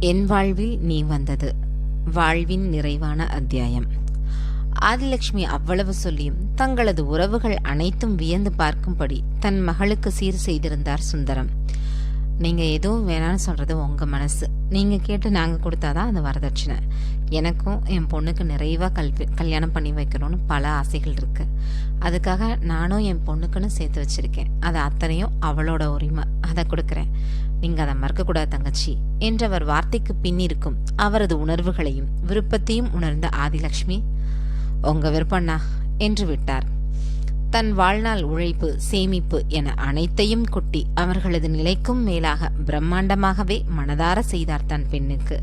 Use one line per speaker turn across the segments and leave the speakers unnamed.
என் வாழ்வில் நீ வந்தது. வாழ்வின் நிறைவான அத்தியாயம். ஆதிலட்சுமி அவ்வளவு சொல்லியும் தங்களது உறவுகள் அனைத்தும் வியந்து பார்க்கும்படி தன் மகளுக்கு சீர் செய்திருந்தார் சுந்தரம். நீங்க எதுவும் வேணாம்னு சொல்றது உங்க மனசு. நீங்க கேட்டு நாங்க கொடுத்தாதான் அந்த வரதட்சணை. எனக்கும் என் பொண்ணுக்கு நிறைவா கல்வி கல்யாணம் பண்ணி வைக்கணும்னு பல ஆசைகள் இருக்கு. அதுக்காக நானும் என் பொண்ணுக்குன்னு சேர்த்து வச்சிருக்கேன். அது அத்தனையும் அவளோட உரிமை. அதை கொடுக்குறேன். நீங்கள் அதை மறக்கக்கூடாது தங்கச்சி. என்றவர் வார்த்தைக்கு பின்னிருக்கும் அவரது உணர்வுகளையும் விருப்பத்தையும் உணர்ந்த ஆதிலக்ஷ்மி உங்க விருப்பண்ணா என்று விட்டார். தன் வாழ்நாள் உழைப்பு சேமிப்பு என அனைத்தையும் கொட்டி அவர்களது நிலைக்கும் மேலாக பிரம்மாண்டமாகவே மனதார செய்தார் தன் பெண்ணுக்கு.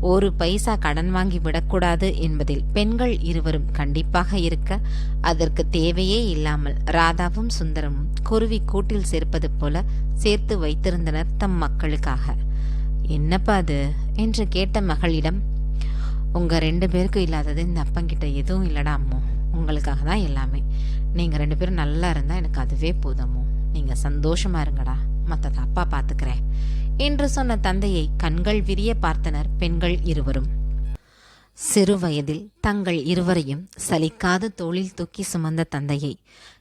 ஒரு பைசா கடன் வாங்கி விடக்கூடாது என்பதில் பெண்கள் இருவரும் கண்டிப்பாக இருக்க அதற்கு தேவையே இல்லாமல் ராதாவும் சுந்தரமும் குருவி கூட்டில் சேர்ப்பது போல சேர்த்து வைத்திருந்தனர் தம் மக்களுக்காக. என்னப்பா அது? என்று கேட்ட மகளிடம் உங்க ரெண்டு பேருக்கும் இல்லாதது இந்த அப்பங்கிட்ட எதுவும் இல்லடா அம்மோ. உங்களுக்காக தான் எல்லாமே. நீங்க ரெண்டு பேரும் நல்லா இருந்தா எனக்கு அதுவே போதும் நீங்க சந்தோஷமா இருங்கடா. மற்றதை அப்பா பாத்துக்கிறேன். என்று சொன்ன தந்தையை கண்கள் விரிய பார்த்தனர் பெண்கள் இருவரும். சிறு வயதில் தங்கள் இருவரையும் சலிக்காது தோளில் தூக்கி சுமந்த தந்தையை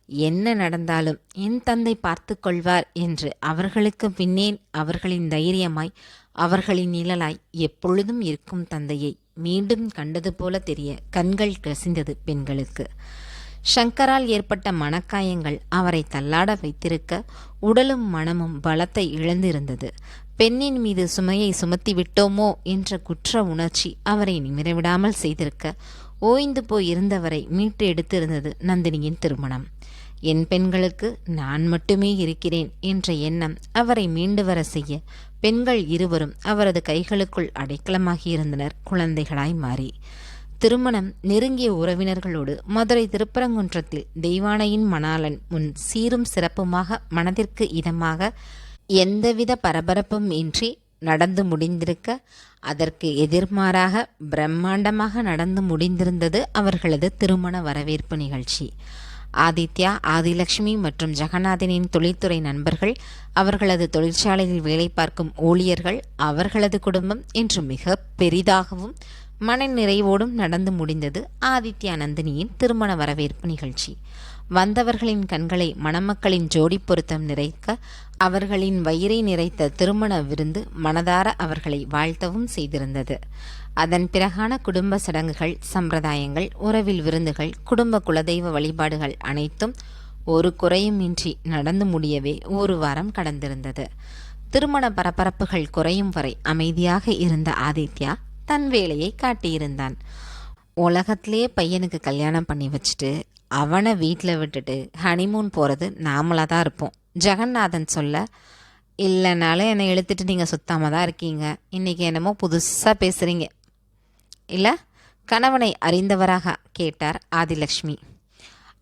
என்ன நடந்தாலும் என் தந்தை பார்த்து கொள்வார் என்று அவர்களுக்கு பின்னே அவர்களின் தைரியமாய் அவர்களின் நிழலாய் எப்பொழுதும் இருக்கும் தந்தையை மீண்டும் கண்டது போல தெரிய கண்கள் கசிந்தது பெண்களுக்கு. ஷங்கரால் ஏற்பட்ட மனக்காயங்கள் அவரை தள்ளாட வைத்திருக்க உடலும் மனமும் பலத்தை இழந்திருந்தது. பெண்ணின் மீது சுமையை சுமத்தி விட்டோமோ என்ற குற்ற உணர்ச்சி அவரை நிமிரவிடாமல் செய்திருக்க ஓய்ந்து போய் இருந்தவரை மீட்டு எடுத்திருந்தது நந்தினியின் திருமணம். என் பெண்களுக்கு நான் மட்டுமே இருக்கிறேன் என்ற எண்ணம் அவரை மீண்டு வர செய்ய பெண்கள் இருவரும் அவரது கைகளுக்குள் அடைக்கலமாகியிருந்தனர் குழந்தைகளாய் மாறி. திருமணம் நெருங்கிய உறவினர்களோடு மதுரை திருப்பரங்குன்றத்தில் தெய்வானையின் மணாலன் முன் சீரும் சிறப்புமாக மனதிற்கு இதமாக எந்தவித பரபரப்பும் இன்றி நடந்து முடிந்திருக்க அதற்கு எதிர்மாறாக பிரம்மாண்டமாக நடந்து முடிந்திருந்தது அவர்களது திருமண வரவேற்பு நிகழ்ச்சி. ஆதித்யா ஆதிலட்சுமி மற்றும் ஜெகநாதனின் தொழில்துறை நண்பர்கள் அவர்களது தொழிற்சாலையில் வேலை பார்க்கும் ஊழியர்கள் அவர்களது குடும்பம் என்று மிக பெரிதாகவும் மன நிறைவோடும் நடந்து முடிந்தது ஆதித்யா நந்தினியின் திருமண வரவேற்பு நிகழ்ச்சி. வந்தவர்களின் கண்களை மணமக்களின் ஜோடி பொருத்தம் நிறைக்க அவர்களின் வயிறை நிறைத்த திருமண விருந்து மனதார அவர்களை வாழ்த்தவும் செய்திருந்தது. அதன் பிறகான குடும்ப சடங்குகள் சம்பிரதாயங்கள் உறவில் விருந்துகள் குடும்ப குலதெய்வ வழிபாடுகள் அனைத்தும் ஒரு குறையும் இன்றி நடந்து முடியவே ஒரு வாரம் கடந்திருந்தது. திருமண பரபரப்புகள் குறையும் வரை அமைதியாக இருந்த ஆதித்யா தன் வேலையை காட்டியிருந்தான். உலகத்திலே பையனுக்கு கல்யாணம் பண்ணி வச்சுட்டு அவனை வீட்டில் விட்டுட்டு ஹனிமூன் போகிறது நாமளாக தான் இருப்போம். ஜெகநாதன் சொல்ல இல்லைனாலும் என்னை இழுத்துட்டு நீங்கள் சுத்தாமல் தான் இருக்கீங்க. இன்றைக்கி என்னமோ புதுசாக பேசுகிறீங்க இல்லை கணவனை அறிந்தவராக கேட்டார் ஆதிலக்ஷ்மி.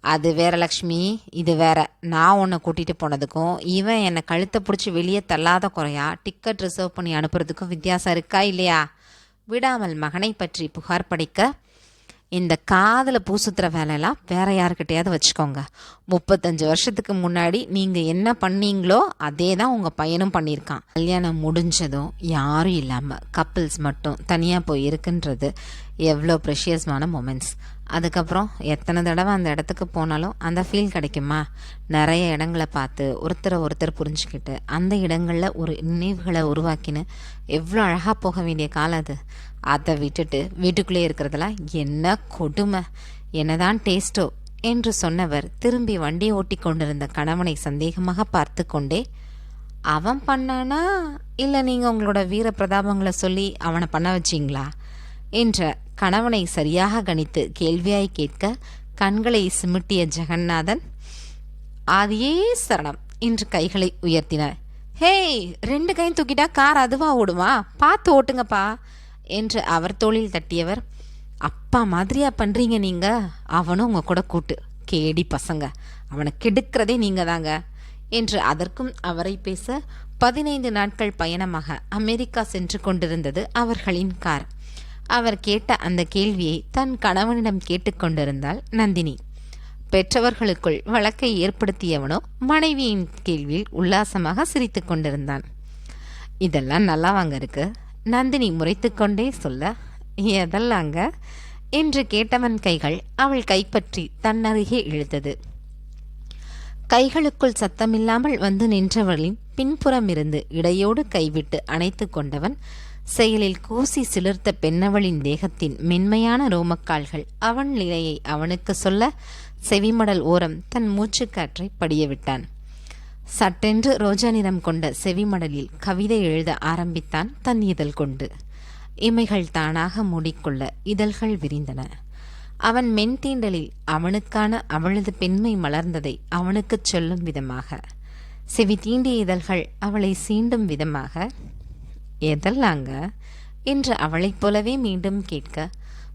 அது வேற லக்ஷ்மி இது வேற. நான் உன்னை கூட்டிகிட்டு போனதுக்கும் இவன் என்னை கழுத்தை பிடிச்சி வெளியே தள்ளாத குறையா டிக்கெட் ரிசர்வ் பண்ணி அனுப்புறதுக்கும் வித்தியாசம் இருக்கா இல்லையா? விடாமல் மகனை பற்றி புகார் படிக்க இந்த காதில் பூசுத்துற வேலையெல்லாம் வேற யாருக்கிட்டையாவது வச்சுக்கோங்க. முப்பத்தஞ்சு வருஷத்துக்கு முன்னாடி நீங்கள் என்ன பண்ணீங்களோ அதே தான் உங்கள் பையனும் பண்ணியிருக்கான். கல்யாணம் முடிஞ்சதும் யாரும் இல்லாமல் கப்பிள்ஸ் மட்டும் தனியாக போய் இருக்குன்றது எவ்வளோ ப்ரெஷியஸ்மான மொமெண்ட்ஸ் அதுக்கப்புறம் எத்தனை தடவை அந்த இடத்துக்கு போனாலும் அந்த ஃபீல் கிடைக்குமா? நிறைய இடங்களை பார்த்து ஒருத்தரை ஒருத்தர் புரிஞ்சுக்கிட்டு அந்த இடங்களில் ஒரு நினைவுகளை உருவாக்கின்னு எவ்வளோ அழகாக போக வேண்டிய காலம் அது. அதை விட்டுட்டு வீட்டுக்குள்ளே இருக்கிறதெல்லாம் என்ன கொடுமை. என்னதான் டேஸ்ட்டோ என்று சொன்னவர் திரும்பி வண்டி ஓட்டி கொண்டிருந்த கணவனை சந்தேகமாக பார்த்து கொண்டே அவன் பண்ணானா? இல்லை நீங்கள் உங்களோட வீர பிரதாபங்களை சொல்லி அவனை பண்ண வச்சிங்களா? என்ற கணவனை சரியாக கணித்து கேள்வியாய் கேட்க கண்களை சிமிட்டிய ஜெகநாதன் ஆதியே சரணம் என்று கைகளை உயர்த்தினார். ஹேய் ரெண்டு கையும் தூக்கிட்டா கார் அதுவா ஓடுமா? பார்த்து ஓட்டுங்கப்பா என்று அவர் தோளில் தட்டியவர். அப்பா மாதிரியா பண்ணுறீங்க நீங்கள் அவனும் உங்கள் கூட கூட்டு. கேடி பசங்க. அவனை கெடுக்கிறதே நீங்கள் தாங்க என்று அதற்கும் அவரை பேச பதினைந்து நாட்கள் பயணமாக அமெரிக்கா சென்று கொண்டிருந்தது அவர்களின் கார். அவர் கேட்ட அந்த கேள்வியை தன் கணவனிடம் கேட்டுக்கொண்டிருந்தாள் நந்தினி. பெற்றவர்களுக்குள் வழக்கை ஏற்படுத்தியவனோ மனைவியின் கேள்வியில் உல்லாசமாக சிரித்து கொண்டிருந்தான். இதெல்லாம் நல்லாவாங்க இருக்கு. நந்தினி முறைத்து கொண்டே சொல்ல எதெல்லாங்க? என்று கேட்டவன் கைகள் அவள் கைப்பற்றி தன்னருகே இழுத்தது. கைகளுக்குள் சத்தமில்லாமல் வந்து நின்றவளின் பின்புறம் இருந்து இடையோடு கைவிட்டு அணைத்து கொண்டவன் செயலில் கூசி சிலிர்த்த பெண்ணவளின் தேகத்தின் மென்மையான ரோமக்கால்கள் அவன் நிலையை அவனுக்கு சொல்ல செவிமடல் ஓரம் தன் மூச்சுக்காற்றை படியவிட்டான். சட்டென்று ரோஜா நிறம் கொண்ட செவிமடலில் கவிதை எழுத ஆரம்பித்தான் தன் இதழ் கொண்டு. இமைகள் தானாக மூடிக்கொள்ள இதழ்கள் விரிந்தன. அவன் மென்தீண்டலில் அவனுக்கான அவளது பெண்மை மலர்ந்ததை அவனுக்குச் சொல்லும் விதமாக செவி தீண்டிய இதழ்கள் அவளை சீண்டும் விதமாக எதெல்லாங்க? என்று அவளைப் போலவே மீண்டும் கேட்க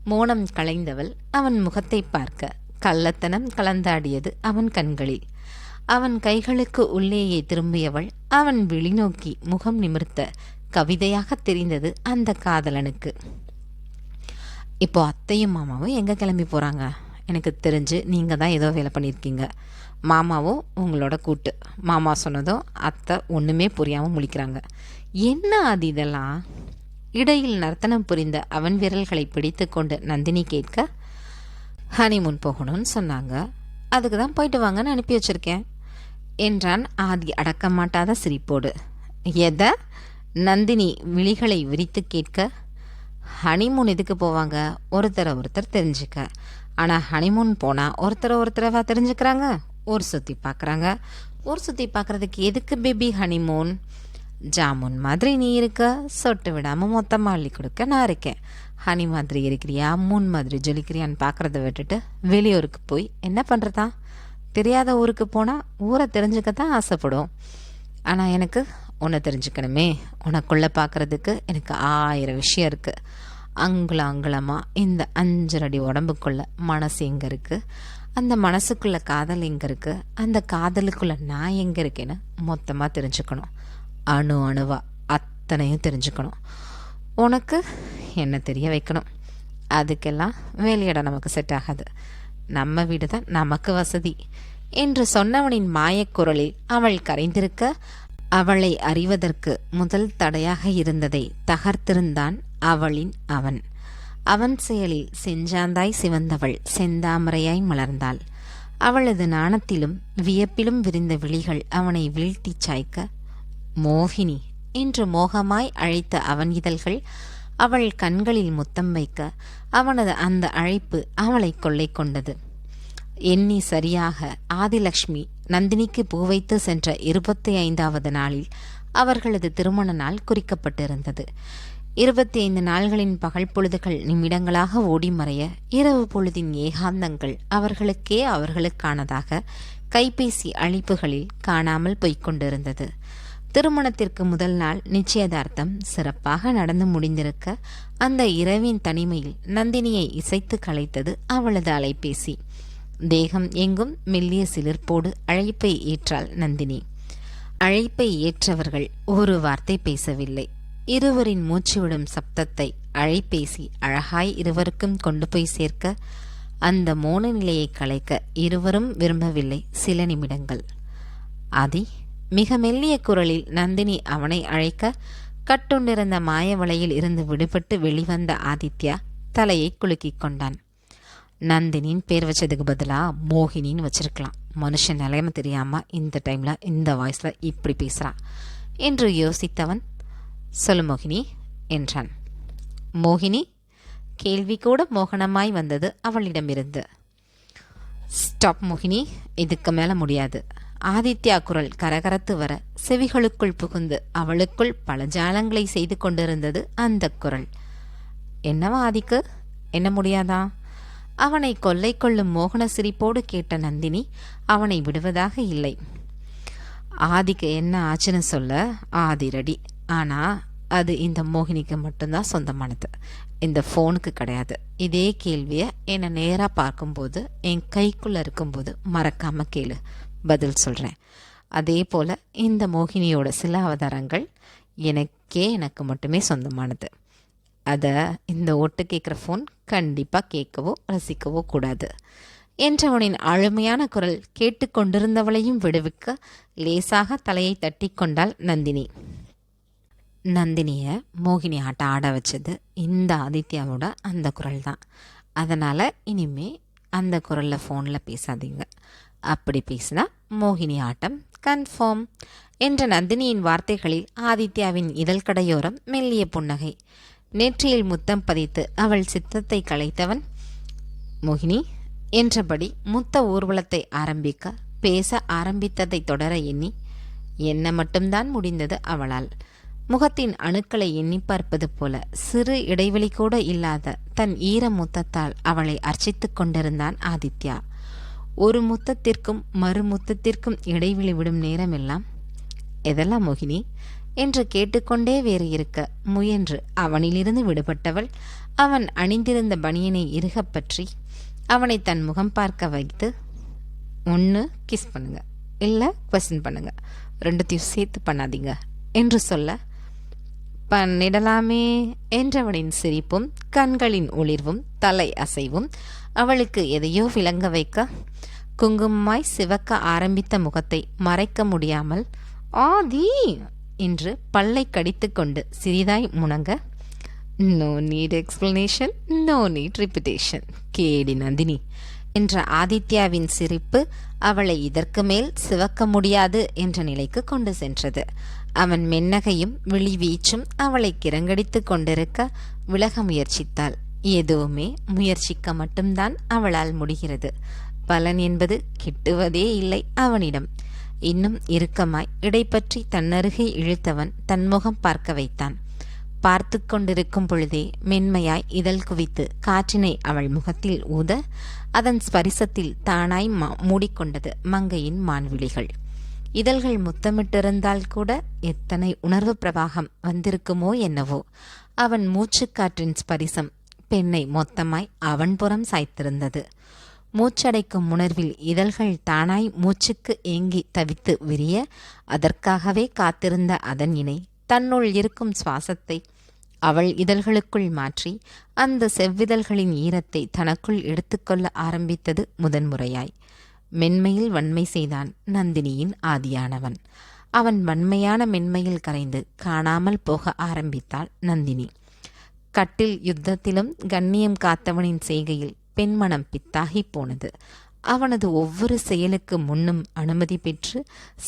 மோனம் களைந்தவள் அவன் முகத்தை பார்க்க. கள்ளத்தனம் கலந்தாடியது அவன் கண்களில். அவன் கைகளுக்கு உள்ளேயே திரும்பியவள் அவன் விழிநோக்கி முகம் நிமிர்த்த கவிதையாக தெரிந்தது அந்த காதலனுக்கு. இப்போ அத்தையும் மாமாவும் எங்கே கிளம்பி போகிறாங்க எனக்கு தெரிஞ்சு நீங்கள் தான் ஏதோ வேலை பண்ணியிருக்கீங்க. மாமாவும் உங்களோட கூட்டு. மாமா சொன்னதும் அத்தை ஒன்றுமே புரியாமல் முழிக்கிறாங்க. என்ன அது இதெல்லாம்? இடையில் நர்த்தனம் புரிந்த அவன் விரல்களை பிடித்து கொண்டு நந்தினி கேட்க ஹனிமூன் போகணும்னு சொன்னாங்க. அதுக்கு தான் போயிட்டு வாங்கன்னு அனுப்பி வச்சுருக்கேன். என்றான் ஆதி அடக்க மாட்டாத சிரிப்போடு. எதை? நந்தினி விழிகளை விரித்து கேட்க ஹனிமூன் எதுக்கு போவாங்க? ஒருத்தரை ஒருத்தர் தெரிஞ்சுக்க. ஆனால் ஹனிமூன் போனால் ஒருத்தரை ஒருத்தரவா தெரிஞ்சுக்கிறாங்க? ஊர் சுற்றி பார்க்குறாங்க ஊர் சுற்றி பார்க்குறதுக்கு எதுக்கு பேபி ஹனிமூன் ஜாமுன் மாதிரி நீ இருக்க சொட்டு விடாமல் மொத்தமாக அள்ளி கொடுக்க நான் இருக்கேன். ஹனி மாதிரி இருக்கிறியா மூன் மாதிரி ஜொலிக்கிறியான்னு பார்க்குறத விட்டுட்டு வெளியூருக்கு போய் என்ன பண்ணுறதா தெரியாத ஊருக்கு போனால் ஊரை தெரிஞ்சுக்க தான் ஆசைப்படும் ஆனால் எனக்கு உன்னை தெரிஞ்சுக்கணுமே. உனக்குள்ளே பார்க்குறதுக்கு எனக்கு ஆயிரம் விஷயம் இருக்குது அங்குல அங்குலமாக இந்த அஞ்சரடி உடம்புக்குள்ள மனசு எங்கே இருக்குது அந்த மனசுக்குள்ளே காதல் எங்கே இருக்குது அந்த காதலுக்குள்ளே நான் எங்கே இருக்கேன்னு மொத்தமாக தெரிஞ்சுக்கணும். அணு அணுவாக அத்தனையும் தெரிஞ்சுக்கணும். உனக்கு என்ன தெரிய வைக்கணும்? அதுக்கெல்லாம் வேலையிடம் நமக்கு செட் ஆகாது. நம்ம வீடு தான் நமக்கு வசதி. என்று சொன்னவனின் மாயக்குரலில் அவள் கரைந்திருக்க அவளை அறிவதற்கு முதல் தடையாக இருந்ததை தகர்த்திருந்தான் அவளின் அவன். அவன் செயலில் செஞ்சாந்தாய் சிவந்தவள் செந்தாமரையாய் மலர்ந்தாள். அவளது நாணத்திலும் வியப்பிலும் விரிந்த விழிகள் அவனை வீழ்த்திச் சாய்க்க மோகினி என்று மோகமாய் அழைத்த அவன் இதழ்கள் அவள் கண்களில் முத்தம் வைக்க அவனது அந்த அழைப்பு அவளை கொள்ளை கொண்டது. எண்ணி சரியாக ஆதிலக்ஷ்மி நந்தினிக்கு பூ வைத்து சென்ற இருபத்தி ஐந்தாவது நாளில் அவர்களது திருமண நாள் குறிக்கப்பட்டிருந்தது. இருபத்தி ஐந்து நாள்களின் பகல் பொழுதுகள் நிமிடங்களாக ஓடி மறைய இரவு பொழுதின் ஏகாந்தங்கள் அவர்களுக்கே அவர்களுக்கானதாக கைபேசி அழைப்புகளில் காணாமல் போய்க் கொண்டிருந்தது திருமணத்திற்கு முதல் நாள் நிச்சயதார்த்தம் சிறப்பாக நடந்து முடிந்திருக்க அந்த இரவின் தனிமையில் நந்தினியை இசைத்து கலைத்தது அவளது அலைபேசி. தேகம் எங்கும் மெல்லிய சிலிர்ப்போடு அழைப்பை ஏற்றாள் நந்தினி. அழைப்பை ஏற்றவர்கள் ஒரு வார்த்தை பேசவில்லை. இருவரின் மூச்சுவிடும் சப்தத்தை அழைப்பேசி அழகாய் இருவருக்கும் கொண்டு போய் சேர்க்க அந்த மோன நிலையை கலைக்க இருவரும் விரும்பவில்லை சில நிமிடங்கள். ஆதி மிக மெல்லிய குரலில் நந்தினி அவனை அழைக்க கட்டுண்டிருந்த மாய வலையில் இருந்து விடுபட்டு வெளிவந்த ஆதித்யா தலையை குலுக்கிக் கொண்டான். நந்தினின் பேர் வச்சதுக்கு பதிலாக மோகினின்னு வச்சிருக்கலாம். மனுஷன் நிலைமை தெரியாமல் இந்த டைமில் இந்த வாய்ஸில் இப்படி பேசுகிறான் என்று யோசித்தவன் சொல்லு மோகினி என்றான். மோகினி கேள்வி கூட மோகனமாய் வந்தது அவளிடமிருந்து. ஸ்டாப் மோகினி இதுக்கு மேலே முடியாது. ஆதித்யா குரல் கரகரத்து வர செவிகளுக்குள் புகுந்து அவளுக்குள் பல ஜாலங்களை செய்து கொண்டிருந்தது அந்த குரல். என்னவா ஆதிக்கு? என்ன முடியாதா? அவனை கொள்ளை கொள்ளும் மோகன சிரிப்போடு கேட்ட நந்தினி அவனை விடுவதாக இல்லை. ஆதிக்கு என்ன ஆச்சுன்னு சொல்ல? ஆதிரடி ஆனால் அது இந்த மோகினிக்கு மட்டும்தான் சொந்தமானது. இந்த ஃபோனுக்கு கிடையாது. இதே கேள்வியை என்னை நேராக பார்க்கும்போது என் கைக்குள்ளே இருக்கும்போது மறக்காமல் கேளு. பதில் சொல்கிறேன் அதே போல் இந்த மோகினியோட சில அவதாரங்கள் எனக்கே எனக்கு மட்டுமே சொந்தமானது. அதை இந்த ஒட்டு கேட்குற ஃபோன் கண்டிப்பாக கேட்கவோ ரசிக்கவோ கூடாது. என்றவனின் அழுமையான குரல் கேட்டுக்கொண்டிருந்தவளையும் விடுவிக்க லேசாக தலையை தட்டி கொண்டாள் நந்தினி. நந்தினியை மோகினி ஆட்டம் ஆட வச்சது இந்த ஆதித்யாவோட அந்த குரல் தான் அதனால் இனிமே அந்த குரலில் ஃபோனில் பேசாதீங்க. அப்படி பேசினா மோகினி ஆட்டம் கன்ஃபார்ம் என்ற நந்தினியின் வார்த்தைகளில் ஆதித்யாவின் இதழ் கடையோரம் மெல்லிய புன்னகை. நெற்றியில் முத்தம் பதித்து அவள் சித்தத்தை கலைத்தவன் மோகினி. என்றபடி முத்த ஊர்வலத்தை ஆரம்பிக்க பேச ஆரம்பித்ததை தொடர எண்ணி என்ன மட்டும்தான் முடிந்தது அவளால். முகத்தின் அணுக்களை எண்ணி பார்ப்பது போல சிறு இடைவெளி கூட இல்லாத தன் ஈர முத்தத்தால் அவளை அர்ச்சித்து கொண்டிருந்தான் ஆதித்யா. ஒரு முத்தத்திற்கும் மறு முத்தத்திற்கும் இடைவெளி விடும் நேரமெல்லாம் எதெல்லாம் மோகினி என்று கேட்டுக்கொண்டே வேறு இருக்க முயன்று அவனிலிருந்து விடுபட்டவள் அவன் அணிந்திருந்த பனியனை இறுகப் பற்றி அவனை தன் முகம் பார்க்க வைத்து ஒன்று கிஸ் பண்ணுங்க இல்லை கொஸ்டின் பண்ணுங்க ரெண்டுத்தையும் சேர்த்து பண்ணாதீங்க என்று சொல்ல பண்ணிடலாமே என்றவனின் சிரிப்பும் கண்களின் ஒளிர்வும் தலை அசைவும் அவளுக்கு எதையோ விளங்க வைக்க குங்குமமாய் சிவக்க ஆரம்பித்த முகத்தை மறைக்க முடியாமல் ஆதி என்று பல்லை கடித்துக்கொண்டு சிறிதாய் முணங்க no need explanation no need repetition கேடி நந்தினி. என்ற ஆதித்யாவின் சிரிப்பு அவளை இதற்கு மேல் சிவக்க முடியாது என்ற நிலைக்கு கொண்டு சென்றது. அவன் மென்னகையும் விழிவீச்சும் அவளை கிரங்கடித்து கொண்டிருக்க விலக முயற்சித்தாள். எதுவுமே முயற்சிக்க மட்டும்தான் அவளால் முடிகிறது. பலன் என்பது கிட்டுவதே இல்லை அவனிடம். இன்னும் இறுக்கமாய் இடைப்பற்றி தன்னருகே இழுத்தவன் தன்முகம் பார்க்க வைத்தான். பார்த்து கொண்டிருக்கும் பொழுதே மென்மையாய் இதழ் குவித்து காற்றினை அவள் முகத்தில் ஊத அதன் ஸ்பரிசத்தில் தானாய் மூடிக்கொண்டது மங்கையின் மான்விழிகள். இதழ்கள் முத்தமிட்டிருந்தால் கூட எத்தனை உணர்வு பிரவாகம் வந்திருக்குமோ என்னவோ அவன் மூச்சுக்காற்றின் ஸ்பரிசம் பெண்ணை மொத்தமாய் அவன் புறம் சாய்த்திருந்தது. மூச்சடைக்கும் உணர்வில் இதழ்கள் தானாய் மூச்சுக்கு ஏங்கி தவித்து விரிய அதற்காகவே காத்திருந்த அதன் இணை தன்னுள் இருக்கும் சுவாசத்தை அவள் இதழ்களுக்குள் மாற்றி அந்த செவ்விதழ்களின் ஈரத்தை தனக்குள் எடுத்துக்கொள்ள ஆரம்பித்தது முதன்முறையாய். மென்மையில் வன்மை செய்தான் நந்தினியின் ஆதியானவன். அவன் வன்மையான மென்மையில் கரைந்து காணாமல் போக ஆரம்பித்தாள் நந்தினி. கட்டில் யுத்தத்திலும் கண்ணியம் காத்தவனின் செய்கையில் பெண்மனம் பித்தாகி போனது. அவனது ஒவ்வொரு செயலுக்கு முன்னும் அனுமதி பெற்று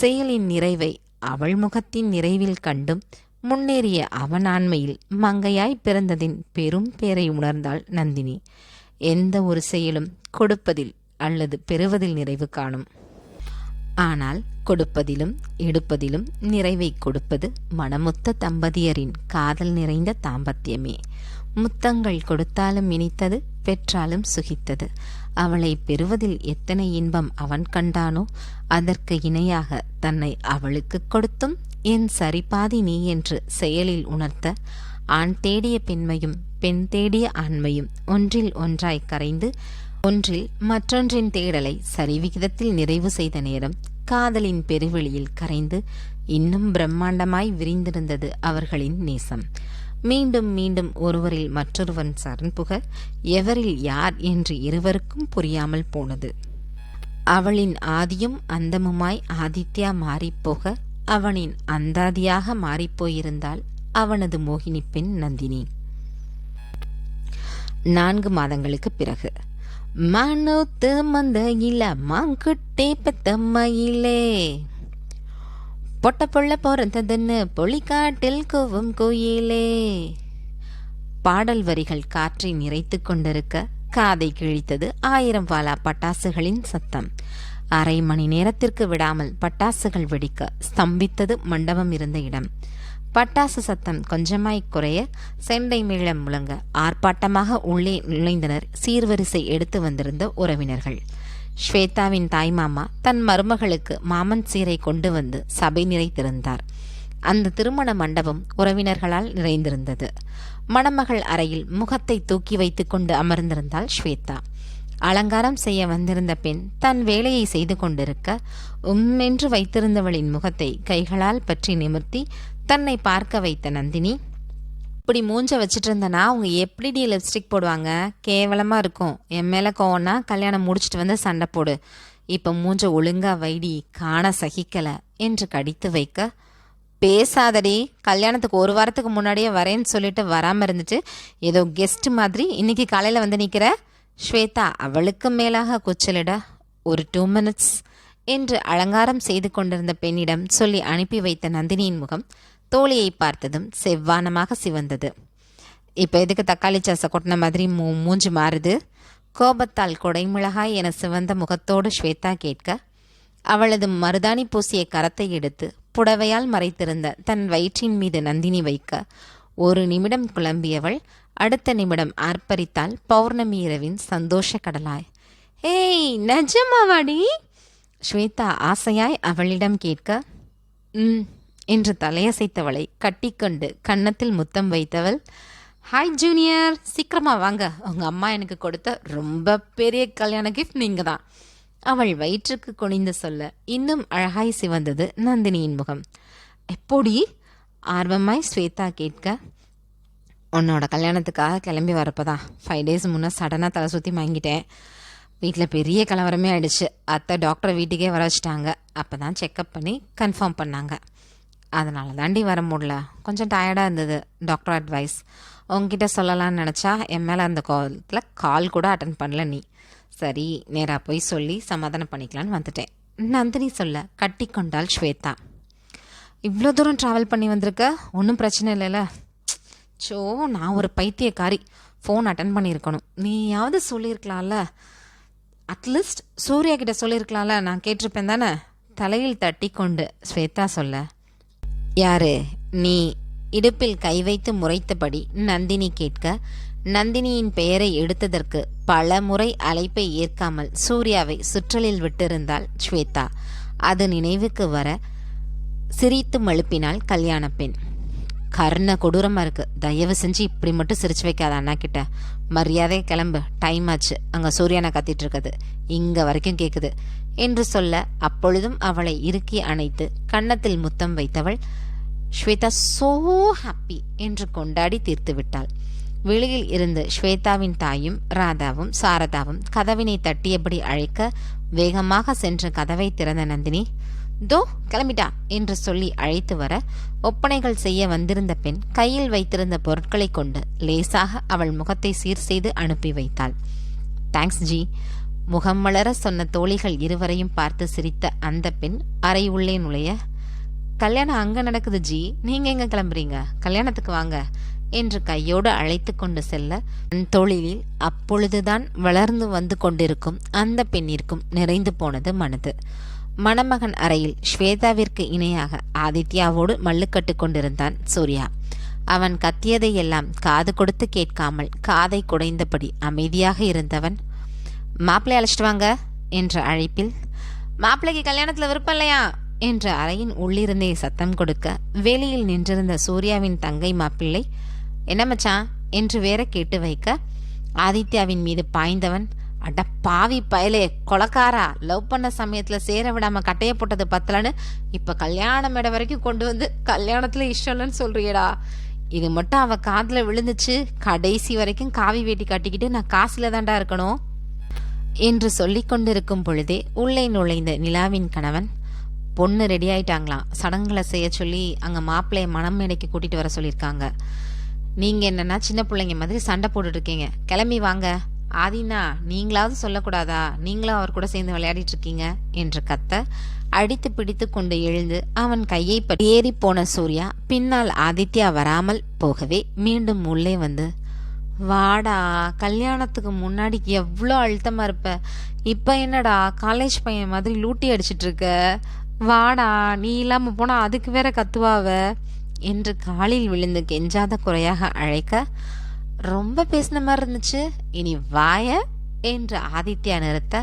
செயலின் நிறைவை அவள் முகத்தின் நிறைவில் கண்டும் முன்னேறிய அவன் ஆண்மையில் மங்கையாய் பிறந்ததின் பெரும் பேரை உணர்ந்தாள் நந்தினி. எந்த ஒரு செயலும் கொடுப்பதில் அல்லது பெறுவதில் நிறைவு காணும். ஆனால் கொடுப்பதிலும் எடுப்பதிலும் நிறைவை கொடுப்பது மனமுத்த தம்பதியரின் காதல் நிறைந்த தாம்பத்தியமே. முத்தங்கள் கொடுத்தாலும் இனித்தது பெற்றாலும் சுகித்தது. அவளை பெறுவதில் எத்தனை இன்பம் அவன் கண்டானோ அதற்கு இணையாக தன்னை அவளுக்கு கொடுத்தும் என் சரிபாதி நீ என்று செயலில் உணர்த்த ஆண் தேடிய பெண்மையும் பெண் தேடிய ஆண்மையும் ஒன்றில் ஒன்றாய் கரைந்து ஒன்றில் மற்றொன்றின் தேடலை சரிவிகிதத்தில் நிறைவு செய்த நேரம் காதலின் பெருவெளியில் கரைந்து இன்னும் பிரம்மாண்டமாய் விரிந்திருந்தது அவர்களின் நேசம். மீண்டும் மீண்டும் ஒருவரில் மற்றொருவன் சரண் புக எவரில் யார் என்று இருவருக்கும் புரியாமல் போனது. அவளின் ஆதியும் அந்தமுமாய் ஆதித்யா மாறிப்போக அவனின் அந்தாதியாக மாறிப்போயிருந்தாள் அவனது மோகினி பெண் நந்தினி. நான்கு மாதங்களுக்கு பிறகு மனோத்து மந்தையில மாங்குட்டே பெத்த மயிலே பொட்ட பொள்ள பிறந்ததுன்னு பொலிக்காட்டில் கோவும் கோயிலே. பாடல் வரிகள் காற்றை நிறைத்து கொண்டிருக்க காதை கிழித்தது ஆயிரம் வாலா பட்டாசுகளின் சத்தம். அரை மணி நேரத்திற்கு விடாமல் பட்டாசுகள் வெடிக்க ஸ்தம்பித்தது மண்டபம் இருந்த இடம். பட்டாசு சத்தம் கொஞ்சமாய் குறைய செண்டை மேளம் முழங்க ஆர்ப்பாட்டமாக உள்ளே நுழைந்தனர் சீர்வரிசை எடுத்து வந்திருந்த உறவினர்கள். ஸ்வேதாவின் தாய்மாமா தன் மருமகளுக்கு மாமன் சீரை கொண்டு வந்து சபை நிறைத்திருந்தார். அந்த திருமண மண்டபம் உறவினர்களால் நிறைந்திருந்தது. மணமகள் அறையில் முகத்தை தூக்கி வைத்துக்கொண்டு அமர்ந்திருந்தாள் ஸ்வேதா. அலங்காரம் செய்ய வந்திருந்த பெண் தன் வேலையை செய்து கொண்டிருக்க உம்மென்று வைத்திருந்தவளின் முகத்தை கைகளால் பற்றி நிமிர்த்தி தன்னை பார்க்க வைத்த நந்தினி இப்படி மூஞ்ச வச்சுட்டு இருந்தனா அவங்க எப்படி லிப்ஸ்டிக் போடுவாங்க? கேவலமாக இருக்கும். என் மேலே கோவம்னா கல்யாணம் முடிச்சிட்டு வந்து சண்டை போடு. இப்போ மூஞ்ச ஒழுங்காக வைடி காண சகிக்கலை என்று கடித்து வைக்க பேசாதடி கல்யாணத்துக்கு ஒரு வாரத்துக்கு முன்னாடியே வரேன்னு சொல்லிட்டு வராமல் இருந்துட்டு ஏதோ கெஸ்ட் மாதிரி இன்னைக்கு காலையில் வந்து நிற்கிற ஸ்வேதா அவளுக்கு மேலாக கூச்சலிட ஒரு டூ மினிட்ஸ் என்று அலங்காரம் செய்து கொண்டிருந்த பெண்ணிடம் சொல்லி அனுப்பி வைத்த நந்தினியின் முகம் தோழியை பார்த்ததும் செவ்வானமாக சிவந்தது. இப்போ எதுக்கு தக்காளி சாசை கொட்டின மாதிரி மூ மூஞ்சி மாறுது? கோபத்தால் கொடைமிளகாய் என சிவந்த முகத்தோடு ஸ்வேதா கேட்க அவளது மருதாணி பூசிய கரத்தை எடுத்து புடவையால் மறைத்திருந்த தன் வயிற்றின் மீது நந்தினி வைக்க ஒரு நிமிடம் குழம்பியவள் அடுத்த நிமிடம் ஆர்ப்பரித்தாள் பௌர்ணமி இரவின் சந்தோஷ கடலாய். ஏய் நஜமாவாடி? ஸ்வேதா ஆசையாய் அவளிடம் கேட்க ம் என்று தலையசைத்தவளை கட்டிக்கொண்டு கன்னத்தில் முத்தம் வைத்தவள் ஹாய் ஜூனியர் சீக்கிரமாக வாங்க. உங்கள் அம்மா எனக்கு கொடுத்த ரொம்ப பெரிய கல்யாண கிஃப்ட் நீங்கள் தான் அவள் வயிற்றுக்கு குனிந்து சொல்ல இன்னும் அழகாய் சிவந்தது நந்தினியின் முகம். எப்போடி? ஆர்வமாய் ஸ்வேதா கேட்க உன்னோட கல்யாணத்துக்காக கிளம்பி வரப்பதான். ஃபைவ் டேஸ் முன்னே சடனாக தலை சுற்றி வாங்கிட்டேன் வீட்டில் பெரிய கலவரமே ஆயிடுச்சு. அத்தை டாக்டரை வீட்டுக்கே வர வச்சிட்டாங்க. அப்போ தான் செக்கப் பண்ணி கன்ஃபார்ம் பண்ணாங்க. அதனால தாண்டி வர முடியல. கொஞ்சம் டயர்டாக இருந்தது டாக்டர் அட்வைஸ் உங்ககிட்ட சொல்லலாம்னு நினச்சா என் மேலே அந்த காலத்தில் கால் கூட அட்டன் பண்ணல நீ. சரி நேராக போய் சொல்லி சமாதானம் பண்ணிக்கலான்னு வந்துட்டேன். நந்தினி சொல்ல கட்டி கொண்டாள் ஸ்வேதா. இவ்வளோ தூரம் ட்ராவல் பண்ணி வந்திருக்க? ஒன்றும் பிரச்சனை இல்லைல்ல. சோ நான் ஒரு பைத்தியக்காரி. ஃபோன் அட்டன் பண்ணியிருக்கணும். நீயாவது சொல்லியிருக்கலாம்ல? அட்லீஸ்ட் சூர்யா கிட்ட சொல்லியிருக்கலாம்ல? நான் கேட்டிருப்பேன் தானே? தலையில் தட்டி கொண்டு ஸ்வேதா சொல்ல. யாரு? நீ இடுப்பில் கை வைத்து முறைத்தபடி நந்தினி கேட்க நந்தினியின் பெயரை எடுத்ததற்கு பல முறை அழைப்பை ஏற்காமல் சூர்யாவை சுற்றலில் விட்டிருந்தாள் ஸ்வேதா. அது நினைவுக்கு வர சிரித்து மழுப்பினாள் கல்யாண பெண். கர்ண கொடூரமாக இருக்கு. தயவு செஞ்சு இப்படி மட்டும் சிரிச்சு வைக்காத அண்ணா கிட்ட மரியாதை கிளம்பு. டைம் ஆச்சு. அங்க சூரியனை கத்திட்டு இருக்குது. இங்கே வரைக்கும் கேட்குது என்று சொல்ல அப்பொழுதும் அவளை இறுக்கி அணைத்து கன்னத்தில் முத்தம் வைத்தவள் ஸ்வேதா சோ ஹாப்பி என்று கொண்டாடி தீர்த்து விட்டாள். வெளியில் இருந்து ஸ்வேதாவின் தாயும் ராதாவும் சாரதாவும் கதவினை தட்டியபடி அழைக்க வேகமாக சென்று கதவை திறந்த நந்தினி தோ கிளம்பிட்டா என்று சொல்லி அழைத்து வர ஒப்பனைகள் செய்ய வந்திருந்த பெண் கையில் வைத்திருந்த பொருட்களை கொண்டு லேசாக அவள் முகத்தை சீர் செய்து அனுப்பி வைத்தாள். தேங்க்ஸ் ஜி. முகம் வளர சொன்ன தோழிகள் இருவரையும் பார்த்து சிரித்த அந்த பெண் அறை உள்ளே நுழைய கல்யாணம் அங்க நடக்குது ஜி. நீங்க எங்க கிளம்புறீங்க? கல்யாணத்துக்கு வாங்க. என்று கையோடு அழைத்து கொண்டு செல்ல தொழிலில் அப்பொழுதுதான் வளர்ந்து வந்து கொண்டிருக்கும் அந்த பெண்ணிற்கும் நிறைந்து போனது மனது. மணமகன் அறையில் ஸ்வேதாவிற்கு இணையாக ஆதித்யாவோடு மல்லுக்கட்டு கொண்டிருந்தான் சூர்யா. அவன் கத்தியதையெல்லாம் காது கொடுத்து கேட்காமல் காதை குடைந்தபடி அமைதியாக இருந்தவன். மாப்பிள்ளை அழைச்சிட்டு வாங்க என்ற அழைப்பில் மாப்பிள்ளைக்கு கல்யாணத்தில் விருப்பம் இல்லையா? என்ற அறையின் உள்ளிருந்தே சத்தம் கொடுக்க வெளியில் நின்றிருந்த சூர்யாவின் தங்கை மாப்பிள்ளை என்ன மச்சான்? என்று வேற கேட்டு வைக்க ஆதித்யாவின் மீது பாய்ந்தவன் அட பாவி பயலே கொலக்காரா? லவ் பண்ண சமயத்தில் சேர விடாம கட்டைய போட்டது பத்தலன்னு இப்போ கல்யாணம் இடம் வரைக்கும் கொண்டு வந்து கல்யாணத்தில் இஷ்டம் இல்லைன்னு சொல்கிறியடா இது மட்டும் அவள் காதில் விழுந்துச்சு கடைசி வரைக்கும் காவி வேட்டி கட்டிக்கிட்டு நான் காசில் தாண்டா இருக்கணும். என்று சொல்லி கொண்டிருக்கும் பொழுதே உள்ளே நுழைந்த நிலாவின் கணவன் பொண்ணு ரெடி ஆயிட்டாங்களாம். சடங்குகளை செய்ய சொல்லி அங்கே மாப்பிள்ளைய மனம் மேடைக்கு கூட்டிகிட்டு வர சொல்லியிருக்காங்க. நீங்கள் என்னன்னா சின்ன பிள்ளைங்க மாதிரி சண்டை போட்டுட்டு இருக்கீங்க. கிளம்பி வாங்க. ஆதினா நீங்களாவது சொல்லக்கூடாதா? நீங்களும் அவர் கூட சேர்ந்து விளையாடிட்டு இருக்கீங்க என்று கத்த அடித்து பிடித்து கொண்டு எழுந்து அவன் கையை ஏறி போன சூர்யா பின்னால் ஆதித்யா வராமல் போகவே மீண்டும் உள்ளே வந்து வாடா கல்யாணத்துக்கு முன்னாடி எவ்வளோ அழுத்தமாக இருப்ப? இப்போ என்னடா காலேஜ் பையன் மாதிரி லூட்டி அடிச்சிட்டு இருக்க வாடா நீ இல்லாமல் போனால் அதுக்கு வேற கத்துவாவ? என்று காலில் விழுந்து கெஞ்சாத குறையாக அழைக்க ரொம்ப பேசின மாதிரி இருந்துச்சு. இனி வாய என்று ஆதித்யா நிறுத்த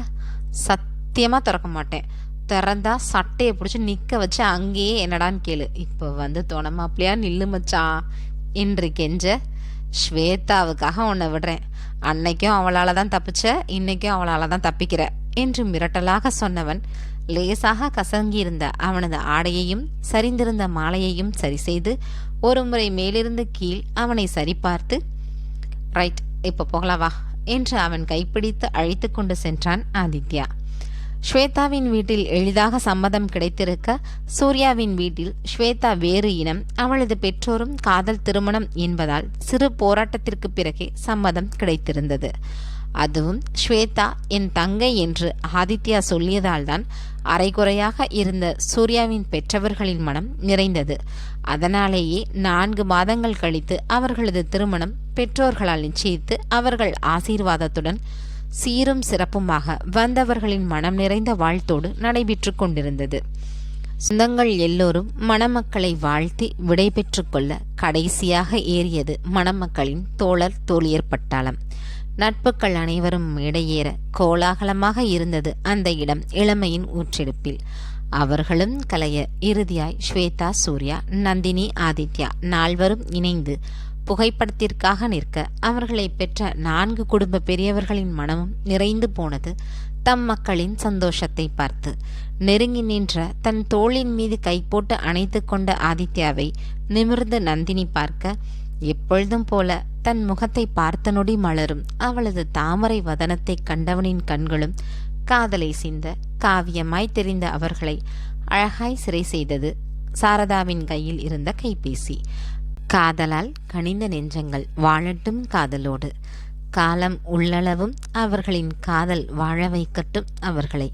சத்தியமாக திறக்க மாட்டேன். திறந்தா சட்டையை பிடிச்சி நிற்க வச்சு அங்கேயே என்னடான்னு கேளு. இப்போ வந்து தொணமாப்பிளையா நில்லு மச்சான் என்று கெஞ்ச ஸ்வேதாவுக்காக உன்னை விடுறேன். அன்னைக்கும் அவளால் தான் தப்பிச்ச இன்னைக்கும் அவளால் தான் தப்பிக்கிற என்று மிரட்டலாக சொன்னவன் லேசாக கசங்கியிருந்த அவனது ஆடையையும் சரிந்திருந்த மாலையையும் சரி செய்து ஒரு முறை மேலிருந்து கீழ் அவனை சரிபார்த்து ரைட் இப்போ போகலாம் வா. என்று அவன் கைப்பிடித்து அழைத்து கொண்டு சென்றான் ஆதித்யா. ஸ்வேதாவின் வீட்டில் எளிதாக சம்மதம் கிடைத்திருக்க சூர்யாவின் வீட்டில் ஸ்வேதா வேறு இனம் அவளது பெற்றோரும் காதல் திருமணம் என்பதால் சிறு போராட்டத்திற்கு பிறகே சம்மதம் கிடைத்திருந்தது. அதுவும் ஸ்வேதா என் தங்கை என்று ஆதித்யா சொல்லியதால்தான் அரைகுறையாக இருந்த சூர்யாவின் பெற்றவர்களின் மனம் நிறைந்தது. அதனாலேயே நான்கு மாதங்கள் கழித்து அவர்களது திருமணம் பெற்றோர்களால் நிச்சயித்து அவர்கள் ஆசீர்வாதத்துடன் சீரும் சிறப்புமாக வந்தவர்களின் மனம் நிறைந்த வாழ்த்தோடு நடைபெற்று கொண்டிருந்தது. சொந்தங்கள் எல்லோரும் மணமக்களை வாழ்த்தி விடை பெற்று கொள்ள கடைசியாக ஏறியது மணமக்களின் தோழர் தோழியர் பட்டாளம். நட்புகள் அனைவரும் இடையேற கோலாகலமாக இருந்தது அந்த இடம் இளமையின் ஊற்றெடுப்பில். அவர்களும் கலைய இறுதியாய் ஸ்வேதா சூர்யா நந்தினி ஆதித்யா நால்வரும் இணைந்து புகைப்படத்திற்காக நிற்க அவர்களை பெற்ற நான்கு குடும்ப பெரியவர்களின் மனமும் நிறைந்து போனது தம் மக்களின் சந்தோஷத்தை பார்த்து. நெருங்கி நின்ற தன் தோளின் மீது கை போட்டு அணைத்து கொண்ட ஆதித்யாவை நிமிர்ந்து நந்தினி பார்க்க எப்பொழுதும் போல தன் முகத்தை பார்த்த நொடி மலரும். அவளது தாமரை வதனத்தை கண்டவனின் கண்களும் காதலை சிந்த காவியமாய் தெரிந்த அவர்களை அழகாய் சிறை செய்தது சாரதாவின் கையில் இருந்த கைபேசி. காதலால் கனிந்த நெஞ்சங்கள் வாழட்டும் காதலோடு. காலம் உள்ளளவும் அவர்களின் காதல் வாழ வைக்கட்டும் அவர்களை.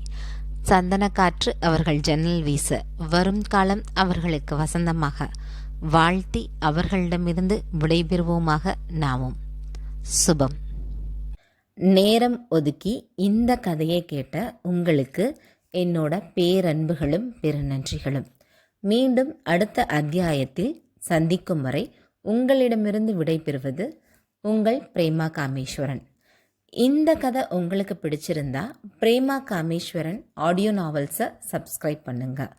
சந்தன காற்று அவர்கள் ஜன்னல் வீச வரும் காலம் அவர்களுக்கு வசந்தமாக. வாழ்த்தி அவர்களிடமிருந்து விடைபெறுவோமாக நாமும். சுபம். நேரம் ஒதுக்கி இந்த கதையை கேட்ட உங்களுக்கு என்னோட பேரன்புகளும் பெருநன்றிகளும். மீண்டும் அடுத்த அத்தியாயத்தில் சந்திக்கும் வரை உங்களிடமிருந்து விடைபெறுவது உங்கள் பிரேமா காமேஸ்வரன். இந்த கதை உங்களுக்கு பிடிச்சிருந்தா பிரேமா காமேஸ்வரன் ஆடியோ நாவல்ஸை சப்ஸ்கிரைப் பண்ணுங்கள்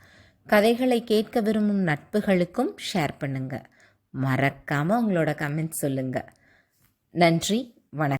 கதைகளை கேட்க விரும்பும் நட்புகளுக்கும் ஷேர் பண்ணுங்கள் மறக்காமல் உங்களோட கமெண்ட்ஸ் சொல்லுங்கள் நன்றி வணக்கம்.